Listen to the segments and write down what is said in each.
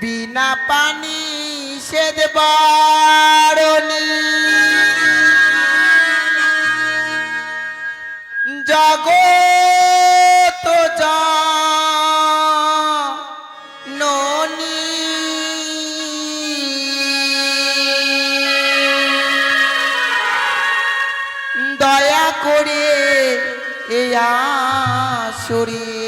বিনা পানি সেদ বারণী। জগত ননি দয়া করে এ আসরী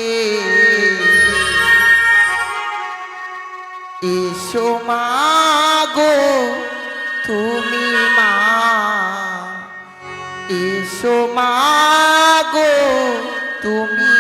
এসো মাগো তুমি মা। এসো মাগো তুমি